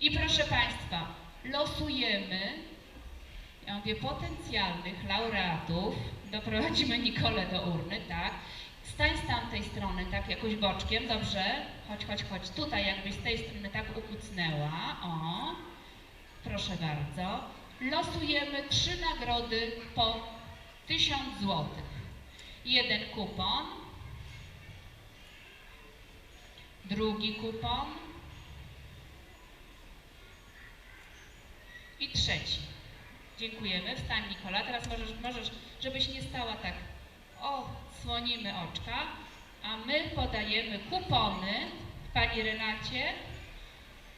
I proszę Państwa, losujemy, ja mówię, potencjalnych laureatów. Doprowadzimy Nikolę do urny, tak? Stań z tamtej strony, tak jakoś boczkiem, dobrze? Chodź, chodź, chodź. Tutaj jakbyś z tej strony tak ukucnęła. O, proszę bardzo. Losujemy trzy nagrody po 1000 złotych. Jeden kupon, drugi kupon i trzeci. Dziękujemy. Wstań Nikola. Teraz możesz, możesz, żebyś nie stała tak. O, słonimy oczka, a my podajemy kupony Pani Renacie,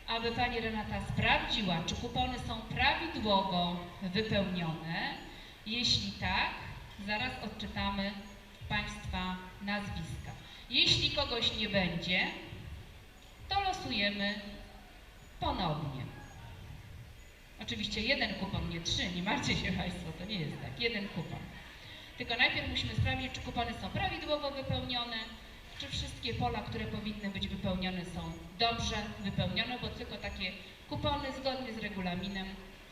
aby Pani Renata sprawdziła, czy kupony są prawidłowo wypełnione. Jeśli tak, zaraz odczytamy Państwa nazwiska. Jeśli kogoś nie będzie, to losujemy ponownie. Oczywiście jeden kupon, nie trzy, nie martwcie się Państwo, to nie jest tak, jeden kupon. Tylko najpierw musimy sprawdzić, czy kupony są prawidłowo wypełnione, czy wszystkie pola, które powinny być wypełnione są dobrze wypełnione, bo tylko takie kupony zgodnie z regulaminem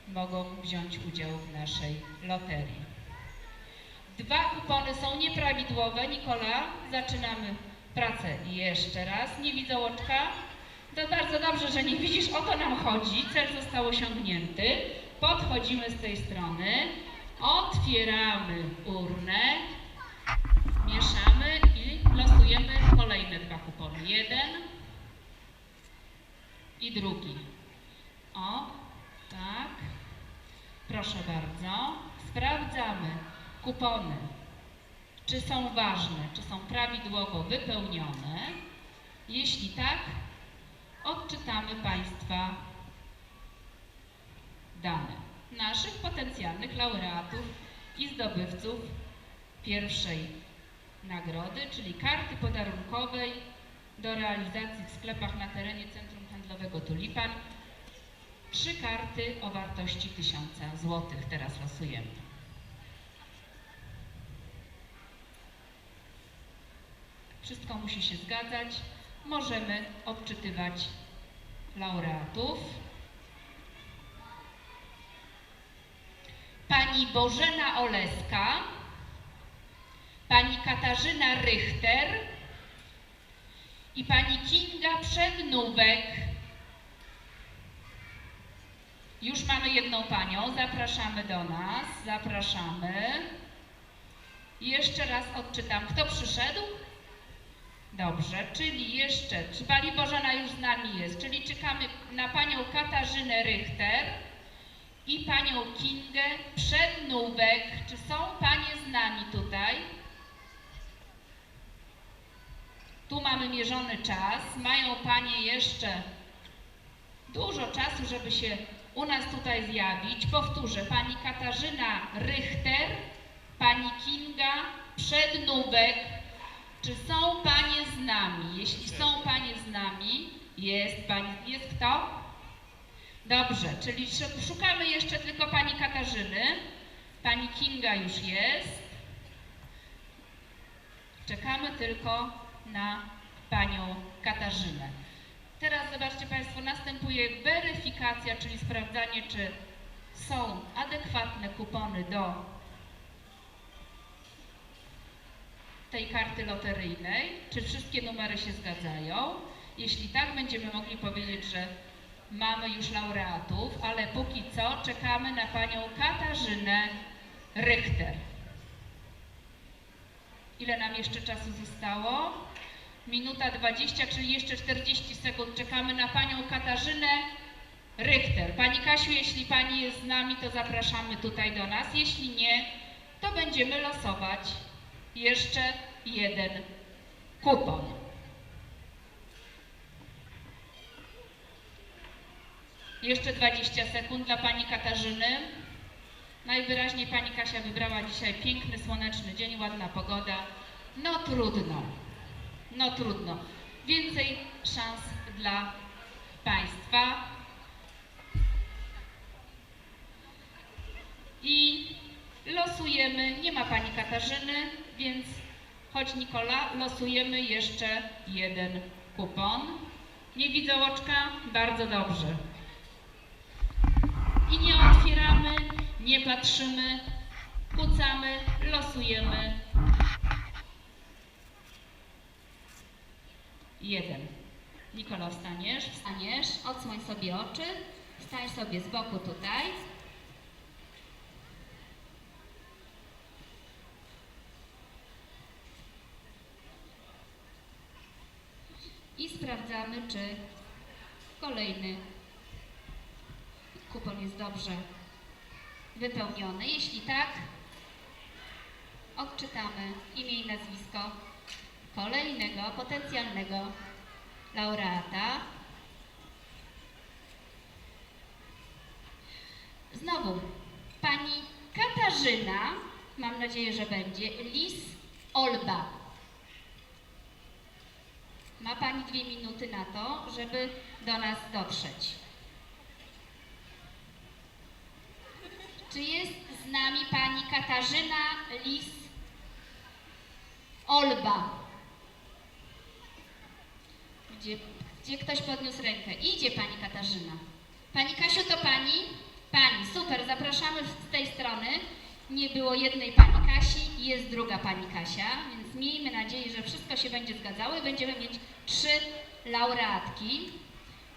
mogą wziąć udział w naszej loterii. Dwa kupony są nieprawidłowe. Nikola, zaczynamy pracę jeszcze raz. Nie widzę oczka. To bardzo dobrze, że nie widzisz. O to nam chodzi. Cel został osiągnięty. Podchodzimy z tej strony. Otwieramy urnę. Mieszamy i losujemy kolejne dwa kupony. Jeden i drugi. O, tak. Proszę bardzo. Sprawdzamy kupony. Czy są ważne, czy są prawidłowo wypełnione. Jeśli tak, odczytamy Państwa dane naszych potencjalnych laureatów i zdobywców pierwszej nagrody, czyli karty podarunkowej do realizacji w sklepach na terenie Centrum Handlowego Tulipan. Trzy karty o wartości 1000 zł. Teraz losujemy. Wszystko musi się zgadzać. Możemy odczytywać laureatów. Pani Bożena Oleska, pani Katarzyna Rychter i pani Kinga Przednówek. Już mamy jedną panią, zapraszamy do nas, zapraszamy. Jeszcze raz odczytam, kto przyszedł? Dobrze, czyli jeszcze, czy Pani Bożena już z nami jest, czyli czekamy na Panią Katarzynę Rychter i Panią Kingę Przednówek. Czy są Panie z nami tutaj? Tu mamy mierzony czas, mają Panie jeszcze dużo czasu, żeby się u nas tutaj zjawić. Powtórzę, Pani Katarzyna Rychter, Pani Kinga Przednówek, czy są Panie z nami? Jeśli są Panie z nami, jest Pani, jest kto? Dobrze, czyli sz- szukamy jeszcze tylko Pani Katarzyny. Pani Kinga już jest. Czekamy tylko na Panią Katarzynę. Teraz zobaczcie Państwo, następuje weryfikacja, czyli sprawdzanie, czy są adekwatne kupony do tej karty loteryjnej, czy wszystkie numery się zgadzają. Jeśli tak, będziemy mogli powiedzieć, że mamy już laureatów, ale póki co czekamy na panią Katarzynę Rychter. Ile nam jeszcze czasu zostało? Minuta 20, czyli jeszcze 40 sekund. Czekamy na panią Katarzynę Rychter. Pani Kasiu, jeśli pani jest z nami, to zapraszamy tutaj do nas. Jeśli nie, to będziemy losować jeszcze jeden kupon. Jeszcze 20 sekund dla Pani Katarzyny. Najwyraźniej Pani Kasia wybrała dzisiaj piękny, słoneczny dzień, ładna pogoda. No trudno, no trudno. Więcej szans dla Państwa. I losujemy, nie ma Pani Katarzyny, więc chodź Nikola, losujemy jeszcze jeden kupon. Nie widzę oczka? Bardzo dobrze. I nie otwieramy, nie patrzymy, kucamy, losujemy. Jeden. Nikola, wstaniesz? Wstaniesz, odsłoń sobie oczy, stań sobie z boku tutaj. I sprawdzamy, czy kolejny kupon jest dobrze wypełniony. Jeśli tak, odczytamy imię i nazwisko kolejnego potencjalnego laureata. Znowu, pani Katarzyna, mam nadzieję, że będzie, Lis Olba. Ma pani dwie minuty na to, żeby do nas dotrzeć. Czy jest z nami pani Katarzyna Lis Olba? Gdzie, gdzie ktoś podniósł rękę? Idzie pani Katarzyna. Pani Kasiu, to pani? Pani, super, zapraszamy z tej strony. Nie było jednej pani Kasi, jest druga pani Kasia, miejmy nadzieję, że wszystko się będzie zgadzało i będziemy mieć trzy laureatki.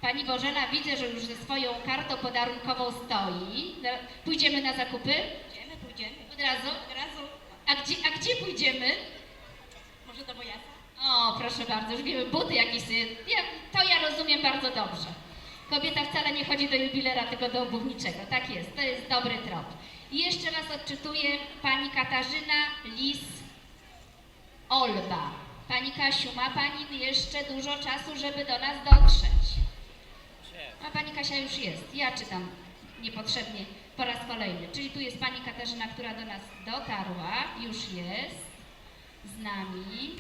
Pani Bożena, widzę, że już ze swoją kartą podarunkową stoi. Pójdziemy na zakupy? Pójdziemy, pójdziemy. Od razu? Od razu. A gdzie, a gdzie pójdziemy? Może do Wojasa? O, proszę bardzo, już wiemy, buty jakieś. Ja, to ja rozumiem bardzo dobrze. Kobieta wcale nie chodzi do jubilera, tylko do obuwniczego. Tak jest, to jest dobry trop. I jeszcze raz odczytuję pani Katarzyna Lis Olba. Pani Kasiu, ma Pani jeszcze dużo czasu, żeby do nas dotrzeć. A Pani Kasia już jest. Ja czytam niepotrzebnie po raz kolejny. Czyli tu jest Pani Katarzyna, która do nas dotarła, już jest z nami.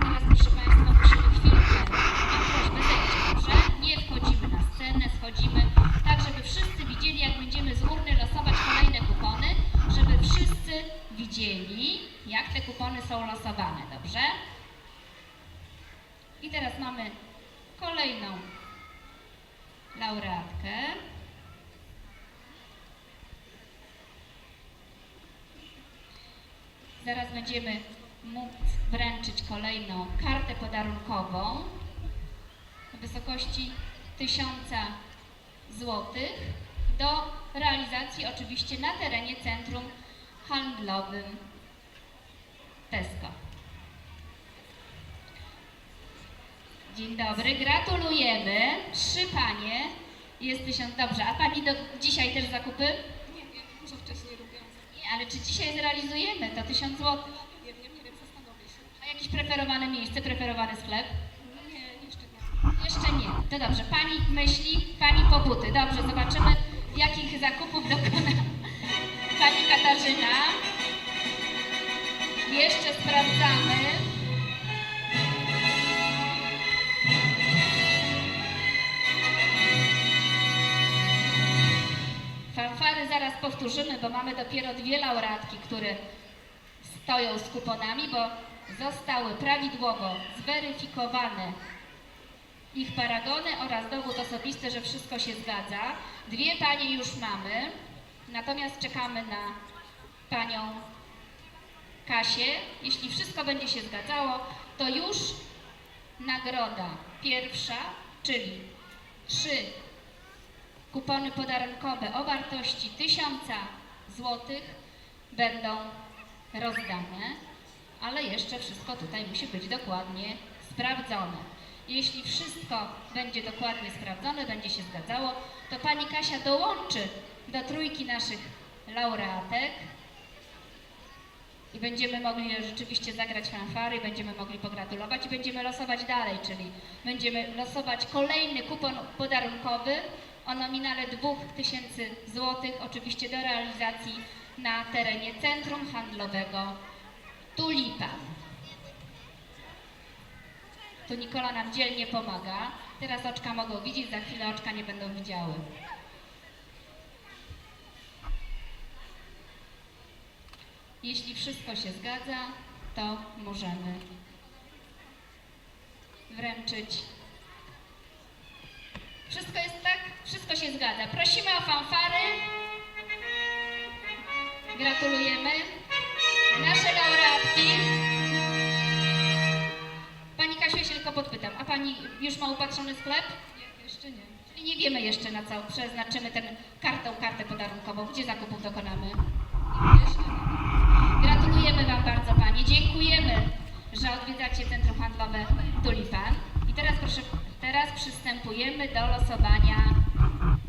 Teraz, proszę Państwa, musimy chwilkę. Mam prośbę, zejdźcie, dobrze? Nie wchodzimy na scenę, schodzimy widzieli, jak będziemy z urny losować kolejne kupony, żeby wszyscy widzieli, jak te kupony są losowane, dobrze? I teraz mamy kolejną laureatkę. Zaraz będziemy móc wręczyć kolejną kartę podarunkową w wysokości 1000 złotych do realizacji oczywiście na terenie centrum handlowym Tesco. Dzień dobry, gratulujemy. Trzy panie. Jest tysiąc. Dobrze, a pani do, dzisiaj też zakupy? Nie wiem, może wcześniej robią. Nie, ale czy dzisiaj zrealizujemy to tysiąc złotych? Nie wiem, nie wiem, zastanowię się. A jakieś preferowane miejsce, preferowany sklep? Nie, jeszcze nie. Jeszcze nie. To dobrze. Pani myśli, pani pobuty. Dobrze, zobaczymy, jakich zakupów dokona pani Katarzyna. Jeszcze sprawdzamy. Fanfary zaraz powtórzymy, bo mamy dopiero dwie laureatki, które stoją z kuponami, bo zostały prawidłowo zweryfikowane ich paragony oraz dowód osobisty, że wszystko się zgadza. Dwie panie już mamy, natomiast czekamy na panią Kasię. Jeśli wszystko będzie się zgadzało, to już nagroda pierwsza, czyli trzy kupony podarunkowe o wartości 1000 złotych będą rozdane, ale jeszcze wszystko tutaj musi być dokładnie sprawdzone. Jeśli wszystko będzie dokładnie sprawdzone, będzie się zgadzało, to pani Kasia dołączy do trójki naszych laureatek i będziemy mogli rzeczywiście zagrać fanfary, będziemy mogli pogratulować i będziemy losować dalej, czyli będziemy losować kolejny kupon podarunkowy o nominale 2000 zł, oczywiście do realizacji na terenie Centrum Handlowego Tulipan. Tu Nikola nam dzielnie pomaga. Teraz oczka mogą widzieć, za chwilę oczka nie będą widziały. Jeśli wszystko się zgadza, to możemy wręczyć Wszystko jest tak? Wszystko się zgadza. Prosimy o fanfary. Upatrzony sklep? Nie, jeszcze nie. Czyli nie wiemy jeszcze na co przeznaczymy tę kartę, kartę podarunkową. Gdzie zakupów dokonamy? Jeszcze nie. Gratulujemy Wam bardzo Panie. Dziękujemy, że odwiedzacie Centrum Handlowe Tulipan. I teraz proszę, teraz przystępujemy do losowania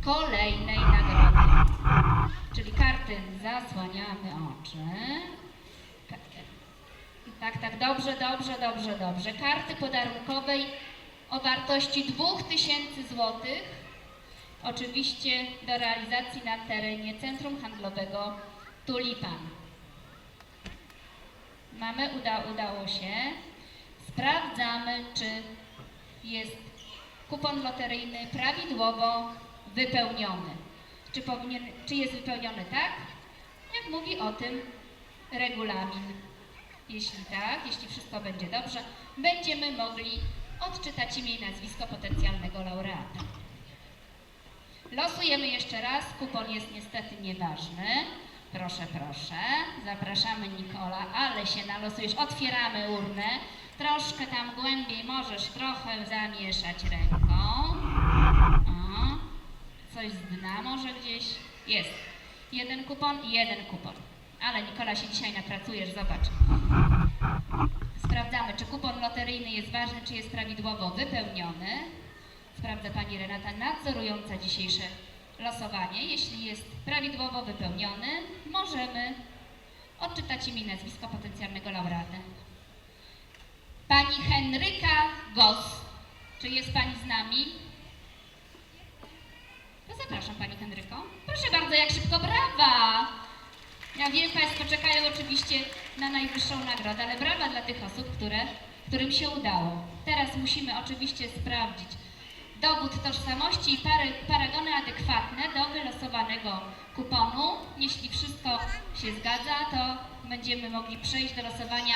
kolejnej nagrody. Czyli karty zasłaniamy oczy. Karty. Tak, tak, dobrze, dobrze, dobrze, dobrze. Karty podarunkowej o wartości 2000 zł. Oczywiście do realizacji na terenie Centrum Handlowego Tulipan. Mamy, uda, udało się. Sprawdzamy, czy jest kupon loteryjny prawidłowo wypełniony. Czy, powinien, czy jest wypełniony tak, jak mówi o tym regulamin. Jeśli tak, jeśli wszystko będzie dobrze, będziemy mogli odczytać imię i nazwisko potencjalnego laureata. Losujemy jeszcze raz. Kupon jest niestety nieważny. Proszę, proszę. Zapraszamy Nikola, ale się nalosujesz. Otwieramy urnę. Troszkę tam głębiej możesz trochę zamieszać ręką. O, coś z dna może gdzieś. Jest. Jeden kupon jeden kupon. Ale Nikola się dzisiaj napracujesz, zobacz. Sprawdzamy, czy kupon loteryjny jest ważny, czy jest prawidłowo wypełniony. Sprawdza Pani Renata, nadzorująca dzisiejsze losowanie. Jeśli jest prawidłowo wypełniony, możemy odczytać imię i nazwisko potencjalnego laureata. Pani Henryka Gos. Czy jest Pani z nami? To zapraszam Pani Henryko. Proszę bardzo, jak szybko, brawa! Ja wiem, Państwo czekają oczywiście na najwyższą nagrodę, ale brawa dla tych osób, które, którym się udało. Teraz musimy oczywiście sprawdzić dowód tożsamości i pary, paragony adekwatne do wylosowanego kuponu. Jeśli wszystko się zgadza, to będziemy mogli przejść do losowania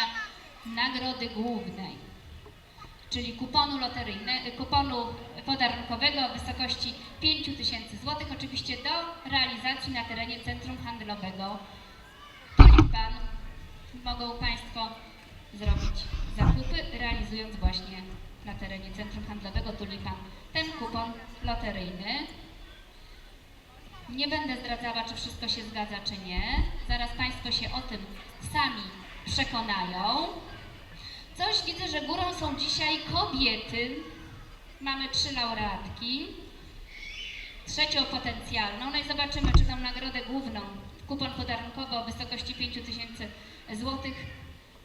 nagrody głównej, czyli kuponu loteryjnego, kuponu podarunkowego o wysokości 5000 zł, oczywiście do realizacji na terenie Centrum Handlowego Tulipan. Mogą Państwo zrobić zakupy, realizując właśnie na terenie Centrum Handlowego Tulipan ten kupon loteryjny. Nie będę zdradzała, czy wszystko się zgadza, czy nie. Zaraz Państwo się o tym sami przekonają. Coś widzę, że górą są dzisiaj kobiety. Mamy trzy laureatki. Trzecią potencjalną. No i zobaczymy, czy tą nagrodę główną, kupon podarunkowy o wysokości 5000 złotych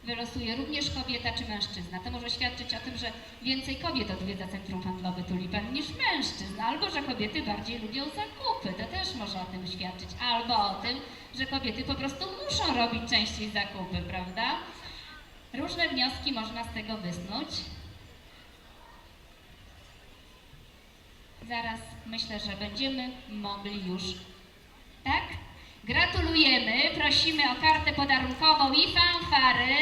wylosuje również kobieta czy mężczyzna. To może świadczyć o tym, że więcej kobiet odwiedza Centrum Handlowe Tulipan niż mężczyzn, albo że kobiety bardziej lubią zakupy. To też może o tym świadczyć. Albo o tym, że kobiety po prostu muszą robić częściej zakupy, prawda? Różne wnioski można z tego wysnuć. Zaraz myślę, że będziemy mogli już. Tak? Gratulujemy, prosimy o kartę podarunkową i fanfary.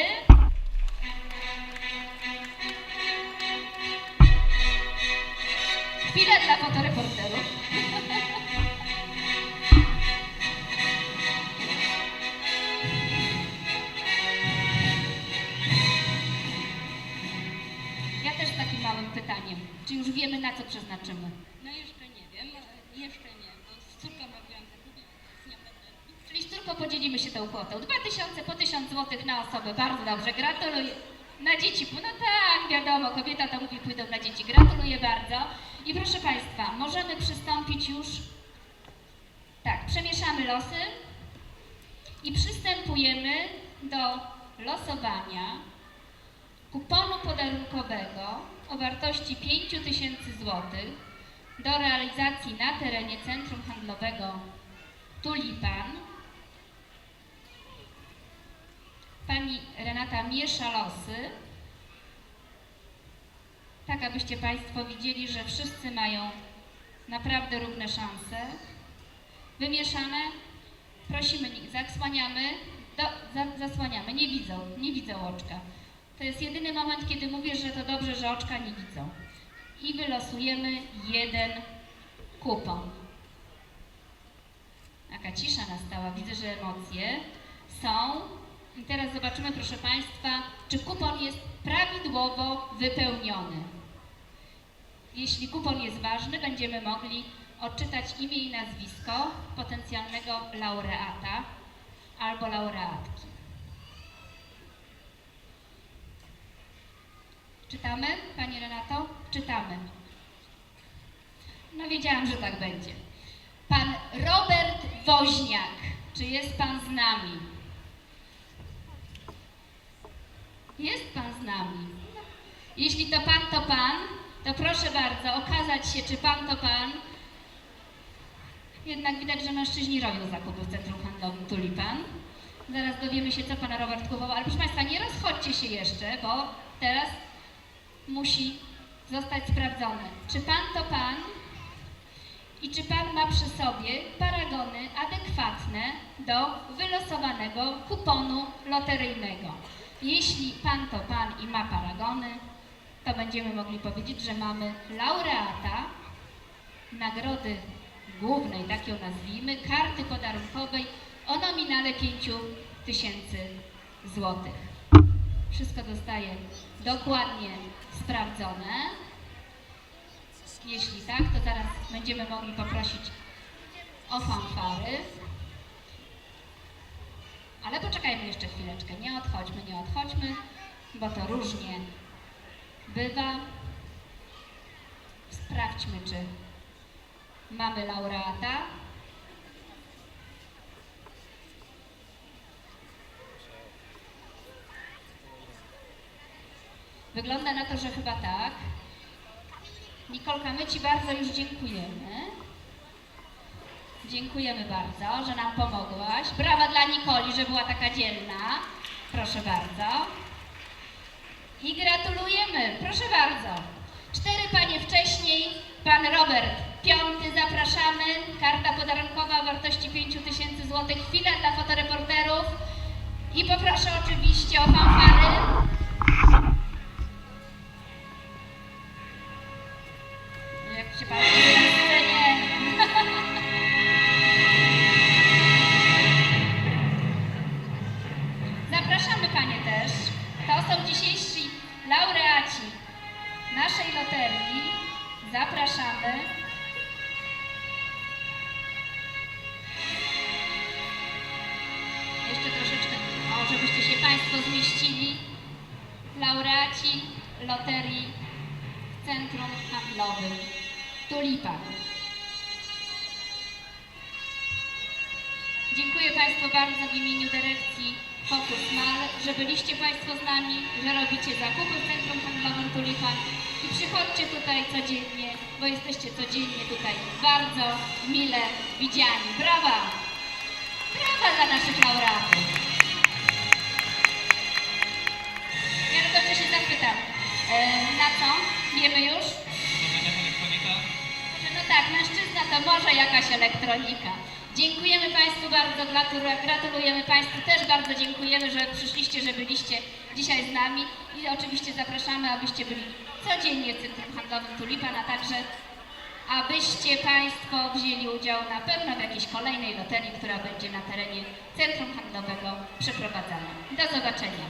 I proszę Państwa, możemy przystąpić już. Tak, przemieszamy losy i przystępujemy do losowania kuponu podarunkowego o wartości 5000 zł do realizacji na terenie Centrum Handlowego Tulipan. Pani Renata miesza losy, tak abyście Państwo widzieli, że wszyscy mają naprawdę równe szanse. Wymieszane, prosimy, zasłaniamy, do, za, zasłaniamy, nie widzą, nie widzą oczka. To jest jedyny moment, kiedy mówię, że to dobrze, że oczka nie widzą. I wylosujemy jeden kupon. Jaka cisza nastała, widzę, że emocje są. I teraz zobaczymy, proszę Państwa, czy kupon jest prawidłowo wypełniony. Jeśli kupon jest ważny, będziemy mogli odczytać imię i nazwisko potencjalnego laureata albo laureatki. Czytamy, Pani Renato? Czytamy. No wiedziałam, że tak będzie. Pan Robert Woźniak. Czy jest Pan z nami? Jest Pan z nami. Jeśli to Pan, to Pan, to proszę bardzo okazać się, czy Pan to Pan. Jednak widać, że mężczyźni robią zakupy w centrum handlowym Tulipan. Zaraz dowiemy się, co Pan Robert kupował. Ale proszę Państwa, nie rozchodźcie się jeszcze, bo teraz musi zostać sprawdzone. Czy Pan to Pan? I czy Pan ma przy sobie paragony adekwatne do wylosowanego kuponu loteryjnego? Jeśli Pan to Pan i ma paragony, to będziemy mogli powiedzieć, że mamy laureata nagrody głównej, tak ją nazwijmy, karty podarunkowej o nominale 5 tysięcy złotych. Wszystko zostaje dokładnie sprawdzone. Jeśli tak, to zaraz będziemy mogli poprosić o fanfary. Ale poczekajmy jeszcze chwileczkę. Nie odchodźmy, nie odchodźmy, bo to różnie bywa. Sprawdźmy, czy mamy laureata. Wygląda na to, że chyba tak. Nikolka, my Ci bardzo już dziękujemy. Dziękujemy bardzo, że nam pomogłaś. Brawa dla Nikoli, że była taka dzielna. Proszę bardzo. I gratulujemy. Proszę bardzo. Cztery panie wcześniej. Pan Robert, piąty, zapraszamy. Karta podarunkowa o wartości 5000 zł. Chwila dla fotoreporterów. I poproszę oczywiście o fanfary. Żebyście się Państwo zmieścili. Laureaci loterii w Centrum Handlowym Tulipan. Dziękuję Państwu bardzo w imieniu dyrekcji Focus Mal, że byliście Państwo z nami, że robicie zakupy w Centrum Handlowym Tulipan i przychodźcie tutaj codziennie, bo jesteście codziennie tutaj bardzo mile widziani. Brawa! Brawa dla naszych laureatów! Wiemy już? No tak, mężczyzna to może jakaś elektronika. Dziękujemy Państwu bardzo, gratu- gratulujemy Państwu, też bardzo dziękujemy, że przyszliście, że byliście dzisiaj z nami i oczywiście zapraszamy, abyście byli codziennie w Centrum Handlowym Tulipan, a także abyście Państwo wzięli udział na pewno w jakiejś kolejnej loterii, która będzie na terenie Centrum Handlowego przeprowadzana. Do zobaczenia.